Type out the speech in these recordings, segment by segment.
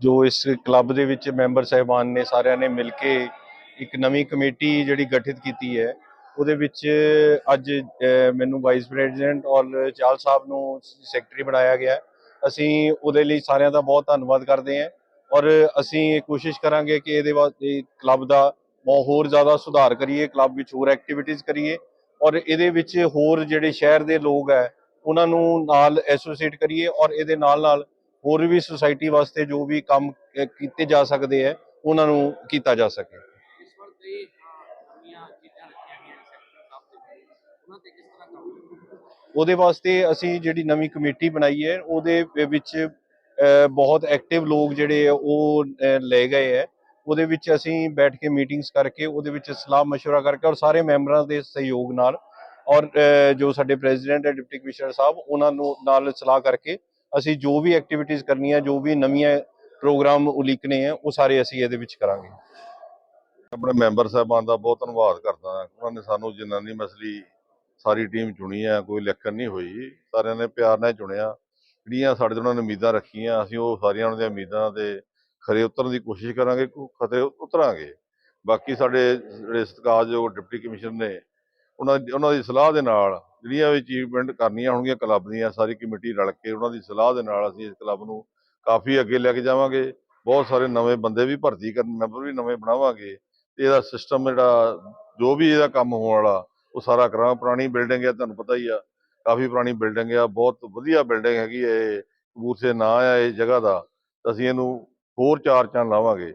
ਜੋ ਇਸ ਕਲੱਬ ਦੇ ਵਿੱਚ ਮੈਂਬਰ ਸਹਿਬਾਨ ਨੇ ਸਾਰਿਆਂ ਨੇ ਮਿਲ ਕੇ ਇੱਕ ਨਵੀਂ ਕਮੇਟੀ ਜਿਹੜੀ ਗਠਿਤ ਕੀਤੀ ਹੈ, ਉਹਦੇ ਵਿੱਚ ਅੱਜ ਮੈਨੂੰ ਵਾਈਸ ਪ੍ਰੈਜ਼ੀਡੈਂਟ ਔਰ ਚਾਲ ਸਾਹਿਬ ਨੂੰ ਸੈਕਟਰੀ ਬਣਾਇਆ ਗਿਆ ਅਸੀਂ ਉਹਦੇ ਲਈ ਸਾਰਿਆਂ ਦਾ ਬਹੁਤ ਧੰਨਵਾਦ ਕਰਦੇ ਹਾਂ ਔਰ ਅਸੀਂ ਇਹ ਕੋਸ਼ਿਸ਼ ਕਰਾਂਗੇ ਕਿ ਇਹਦੇ ਵਾਸਤੇ ਕਲੱਬ ਦਾ ਬਹੁਤ ਹੋਰ ਜ਼ਿਆਦਾ ਸੁਧਾਰ ਕਰੀਏ, ਕਲੱਬ ਵਿੱਚ ਹੋਰ ਐਕਟੀਵਿਟੀਜ਼ ਕਰੀਏ ਔਰ ਇਹਦੇ ਵਿੱਚ ਹੋਰ ਜਿਹੜੇ ਸ਼ਹਿਰ ਦੇ ਲੋਕ ਹੈ, ਉਹਨਾਂ ਨੂੰ ਨਾਲ ਐਸੋਸੀਏਟ ਕਰੀਏ ਔਰ ਇਹਦੇ ਨਾਲ ਨਾਲ ਹੋਰ ਵੀ ਸੁਸਾਇਟੀ ਵਾਸਤੇ ਜੋ ਵੀ ਕੰਮ ਅਹ, ਕੀਤੇ ਜਾ ਸਕਦੇ ਹੈ ਉਹਨਾਂ ਨੂੰ ਕੀਤਾ ਜਾ ਸਕੇ ਇਸ ਵਾਰ ਤੇ ਅਹ, ਨਵੀਆਂ ਚੀਜ਼ਾਂ ਰੱਖੀਆਂ ਗਈਆਂ ਨੇ ਸੈਕਟਰ ਸਾਹਿਬ ਦੇ ਵਿੱਚ ਉਹਨਾਂ ਤੇ ਕਿਸ ਤਰ੍ਹਾਂ ਕੰਮ ਹੋਵੇਗਾ? ਉਹਦੇ ਵਾਸਤੇ ਅਸੀਂ ਜਿਹੜੀ ਨਵੀਂ ਕਮੇਟੀ ਬਣਾਈ ਹੈ ਉਹਦੇ ਵਿੱਚ ਅਹ, ਬਹੁਤ ਐਕਟਿਵ ਲੋਕ ਜਿਹੜੇ ਆ ਉਹ ਅਹ, ਲਏ ਗਏ ਹੈ ਉਹਦੇ ਵਿੱਚ ਅਸੀਂ ਬੈਠ ਕੇ ਮੀਟਿੰਗਸ ਕਰਕੇ ਉਹਦੇ ਵਿੱਚ ਸਲਾਹ مشورہ ਕਰਕੇ ਔਰ ਸਾਰੇ ਮੈਂਬਰਾਂ ਦੇ ਸਹਿਯੋਗ ਨਾਲ ਔਰ ਅਹ, ਜੋ ਸਾਡੇ ਪ੍ਰੈਜ਼ੀਡੈਂਟ ਹੈ ਡਿਪਟੀ ਕਮਿਸ਼ਨਰ ਸਾਹਿਬ ਉਹਨਾਂ ਨੂੰ ਨਾਲ ਸਲਾਹ ਕਰਕੇ ਅਸੀਂ ਜੋ ਵੀ ਐਕਟੀਵਿਟੀਜ਼ ਕਰਨੀਆਂ ਜੋ ਵੀ ਨਵੀਆਂ ਪ੍ਰੋਗਰਾਮ ਉਲੀਕਣੇ ਆ ਉਹ ਸਾਰੇ ਅਸੀਂ ਇਹਦੇ ਵਿੱਚ ਕਰਾਂਗੇ। ਆਪਣੇ ਮੈਂਬਰ ਸਾਹਿਬਾਨ ਦਾ ਬਹੁਤ ਧੰਨਵਾਦ ਕਰਦਾ ਉਹਨਾਂ ਨੇ ਸਾਨੂੰ ਜਨਾਨੀ ਮਸਲੀ ਸਾਰੀ ਟੀਮ ਚੁਣੀ ਹੈ, ਕੋਈ ਲਿਖਣ ਨਹੀਂ ਹੋਈ। ਸਾਰਿਆਂ ਨੇ ਪਿਆਰ ਨਾਲ ਚੁਣਿਆ। ਜਿਹੜੀਆਂ ਸਾਡੇ ਤੋਂ ਉਹਨਾਂ ਨੇ ਉਮੀਦਾਂ ਰੱਖੀਆਂ, ਅਸੀਂ ਉਹ ਸਾਰੀਆਂ ਉਹਨਾਂ ਦੀਆਂ ਉਮੀਦਾਂ ਤੇ ਖਰੇ ਉਤਰਨ ਦੀ ਕੋਸ਼ਿਸ਼ ਕਰਾਂਗੇ, ਕੋ- ਖਰੇ ਉਤਰਾਂਗੇ। ਬਾਕੀ ਸਾਡੇ ਜਿਹੜੇ ਸਤਿਕਾਰਯੋਗ ਡਿਪਟੀ ਕਮਿਸ਼ਨਰ ਨੇ, ਉਹਨਾਂ ਉਹਨਾਂ ਦੀ ਸਲਾਹ ਦੇ ਨਾਲ ਜਿਹੜੀਆਂ ਵੀ ਅਚੀਵਮੈਂਟ ਕਰਨੀਆਂ ਹੋਣਗੀਆਂ ਕਲੱਬ ਦੀਆਂ, ਸਾਰੀ ਕਮੇਟੀ ਰਲ ਕੇ ਉਹਨਾਂ ਦੀ ਸਲਾਹ ਦੇ ਨਾਲ ਅਸੀਂ ਇਸ ਕਲੱਬ ਨੂੰ ਕਾਫੀ ਅੱਗੇ ਲੈ ਕੇ ਜਾਵਾਂਗੇ। ਬਹੁਤ ਸਾਰੇ ਨਵੇਂ ਬੰਦੇ ਵੀ ਭਰਤੀ ਕਰਨ ਮੈਂਬਰ ਵੀ ਨਵੇਂ ਬਣਾਵਾਂਗੇ। ਤੇ ਇਹਦਾ ਸਿਸਟਮ ਜਿਹੜਾ, ਜੋ ਵੀ ਇਹਦਾ ਕੰਮ ਹੋਣ ਵਾਲਾ, ਉਹ ਸਾਰਾ ਕਰਾਂ ਪੁਰਾਣੀ ਬਿਲਡਿੰਗ ਹੈ ਤੁਹਾਨੂੰ ਪਤਾ ਹੀ ਆ, ਕਾਫੀ ਪੁਰਾਣੀ ਬਿਲਡਿੰਗ ਆ, ਬਹੁਤ ਵਧੀਆ ਬਿਲਡਿੰਗ ਹੈਗੀ ਹੈ ਇਹ ਕਪੂਰਥੇ ਨਾਂ ਆ ਇਹ ਜਗ੍ਹਾ ਦਾ। ਅਸੀਂ ਇਹਨੂੰ ਹੋਰ ਚਾਰ ਚੰਨ ਲਾਵਾਂਗੇ।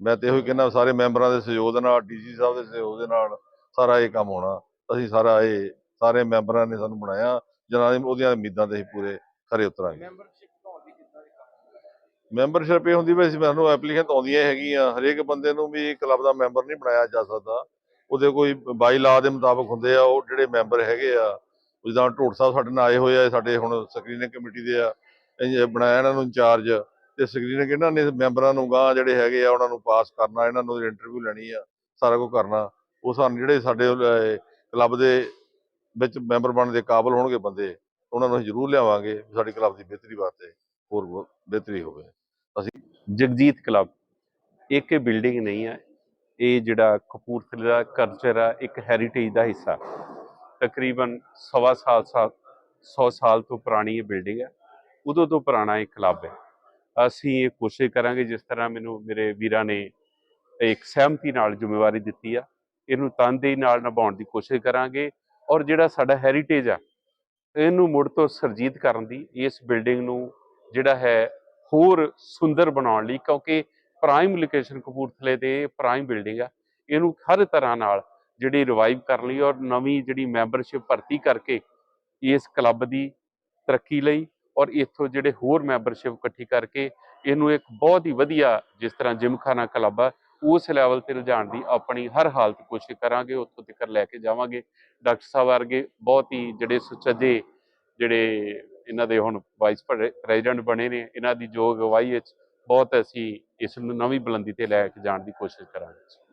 ਮੈਂ ਤੇ ਇਹੋ ਹੀ ਕਹਿੰਦਾ, ਸਾਰੇ ਮੈਂਬਰਾਂ ਦੇ ਸਹਿਯੋਗ ਦੇ ਨਾਲ ਡੀਸੀ ਸਾਹਿਬ ਦੇ ਸਹਿਯੋਗ ਦੇ ਨਾਲ ਸਾਰਾ ਇਹ ਕੰਮ ਹੋਣਾ। ਅਸੀਂ ਸਾਰਾ ਇਹ ਸਾਰੇ ਮੈਂਬਰਾਂ ਨੇ ਸਾਨੂੰ ਬਣਾਇਆ। ਜਨਾਂ ਦੀ ਉਹਦੀਆਂ ਉਮੀਦਾਂ ਤੇ ਅਸੀਂ ਪੂਰੇ ਖਰੇ ਉਤਰਾਂਗੇ। ਮੈਂਬਰਸ਼ਿਪ ਇਹ ਹੁੰਦੀ ਵੀ ਅਸੀਂ ਮੈਨੂੰ ਐਪਲੀਕੇਸ਼ਨ ਆਉਂਦੀਆਂ ਹੈਗੀਆਂ। ਹਰੇਕ ਬੰਦੇ ਨੂੰ ਵੀ ਕਲੱਬ ਦਾ ਮੈਂਬਰ ਨਹੀਂ ਬਣਾਇਆ ਜਾ ਸਕਦਾ। ਉਹਦੇ ਕੋਈ ਬਾਈ ਲਾ ਦੇ ਮੁਤਾਬਕ ਹੁੰਦੇ ਆ ਉਹ ਜਿਹੜੇ ਮੈਂਬਰ ਹੈਗੇ ਆ। ਜਿੱਦਾਂ ਢੋਟ ਸਾਹਿਬ ਸਾਡੇ ਨਾਲ ਆਏ ਹੋਏ ਆ ਸਾਡੇ ਹੁਣ ਸਕਰੀਨਿੰਗ ਕਮੇਟੀ ਦੇ ਆ। ਇਹ ਬਣਾਇਆ ਇਹਨਾਂ ਨੂੰ ਇੰਚਾਰਜ ਤੇ ਸਕਰੀਨਿੰਗ ਇਹਨਾਂ ਨੇ ਮੈਂਬਰਾਂ ਨੂੰ ਗਾਂ ਜਿਹੜੇ ਹੈਗੇ ਆ ਉਹਨਾਂ ਨੂੰ ਪਾਸ ਕਰਨਾ ਇਹਨਾਂ ਨੂੰ ਇੰਟਰਵਿਊ ਲੈਣੀ ਆ ਸਾਰਾ ਕੁਝ ਕਰਨਾ। ਉਹ ਸਾਨੂੰ ਜਿਹੜੇ ਸਾਡੇ ਕਲੱਬ ਦੇ ਵਿੱਚ ਮੈਂਬਰ ਬਣਨ ਦੇ ਕਾਬਿਲ ਹੋਣਗੇ ਬੰਦੇ, ਉਹਨਾਂ ਨੂੰ ਅਸੀਂ ਜ਼ਰੂਰ ਲਿਆਵਾਂਗੇ ਸਾਡੀ ਕਲੱਬ ਦੀ ਬਿਹਤਰੀ ਵਾਸਤੇ ਹੋਰ ਬਿਹਤਰੀ ਹੋਵੇ। ਅਸੀਂ ਜਗਜੀਤ ਕਲੱਬ, ਇੱਕ ਇਹ ਬਿਲਡਿੰਗ ਨਹੀਂ ਹੈ, ਇਹ ਜਿਹੜਾ ਕਪੂਰਥਲੇ ਦਾ ਕਲਚਰ ਆ, ਇੱਕ ਹੈਰੀਟੇਜ ਦਾ ਹਿੱਸਾ। ਤਕਰੀਬਨ ਸਵਾ ਸਾਲ ਸਾਲ 100 ਸਾਲ ਤੋਂ ਪੁਰਾਣੀ ਇਹ ਬਿਲਡਿੰਗ ਹੈ, ਉਦੋਂ ਤੋਂ ਪੁਰਾਣਾ ਇਹ ਕਲੱਬ ਹੈ। ਅਸੀਂ ਇਹ ਕੋਸ਼ਿਸ਼ ਕਰਾਂਗੇ ਜਿਸ ਤਰ੍ਹਾਂ ਮੈਨੂੰ ਮੇਰੇ ਵੀਰਾਂ ਨੇ ਇੱਕ ਸਹਿਮਤੀ ਨਾਲ ਜ਼ਿੰਮੇਵਾਰੀ ਦਿੱਤੀ ਆ, ਇਹਨੂੰ ਤਨਦੇਹੀ ਨਾਲ ਨਿਭਾਉਣ ਦੀ ਕੋਸ਼ਿਸ਼ ਕਰਾਂਗੇ। ਔਰ ਜਿਹੜਾ ਸਾਡਾ ਹੈਰੀਟੇਜ ਆ, ਇਹਨੂੰ ਮੁੜ ਤੋਂ ਸਰਜੀਤ ਕਰਨ ਦੀ, ਇਸ ਬਿਲਡਿੰਗ ਨੂੰ ਜਿਹੜਾ ਹੈ ਹੋਰ ਸੁੰਦਰ ਬਣਾਉਣ ਲਈ, ਕਿਉਂਕਿ ਪ੍ਰਾਈਮ ਲੋਕੇਸ਼ਨ ਕਪੂਰਥਲੇ ਤੇ ਪ੍ਰਾਈਮ ਬਿਲਡਿੰਗ ਆ, ਇਹਨੂੰ ਹਰ ਤਰ੍ਹਾਂ ਨਾਲ ਜਿਹੜੀ ਰਿਵਾਈਵ ਕਰਨ ਲਈ ਔਰ ਨਵੀਂ ਜਿਹੜੀ ਮੈਂਬਰਸ਼ਿਪ ਭਰਤੀ ਕਰਕੇ ਇਸ ਕਲੱਬ ਦੀ ਤਰੱਕੀ ਲਈ ਔਰ ਇੱਥੋਂ ਜਿਹੜੇ ਹੋਰ ਮੈਂਬਰਸ਼ਿਪ ਇਕੱਠੀ ਕਰਕੇ, ਇਹਨੂੰ ਇੱਕ ਬਹੁਤ ਹੀ ਵਧੀਆ ਜਿਸ ਤਰ੍ਹਾਂ ਜਿਮਖਾਨਾ ਕਲੱਬ ਆ ਉਸ ਲੈਵਲ ਤੇ ਲਿਜਾਣ ਦੀ ਆਪਣੀ ਹਰ ਹਾਲਤ ਕੋਸ਼ਿਸ਼ ਕਰਾਂਗੇ, ਉੱਥੋਂ ਤੱਕ ਲੈ ਕੇ ਜਾਵਾਂਗੇ। ਡਾਕਟਰ ਸਾਹਿਬ ਵਰਗੇ ਬਹੁਤ ਹੀ ਜਿਹੜੇ ਸੁਚੱਜੇ ਜਿਹੜੇ ਇਹਨਾਂ ਦੇ ਹੁਣ ਵਾਈਸ ਪ੍ਰੈਜ਼ੀਡੈਂਟ ਬਣੇ ਨੇ, ਇਹਨਾਂ ਦੀ ਜੋ ਅਗਵਾਈ ਵਿੱਚ ਬਹੁਤ ਅਸੀਂ ਇਸ ਨੂੰ ਨਵੀਂ ਬੁਲੰਦੀ ਤੇ ਲੈ ਕੇ ਜਾਣ ਦੀ ਕੋਸ਼ਿਸ਼ ਕਰਾਂਗੇ।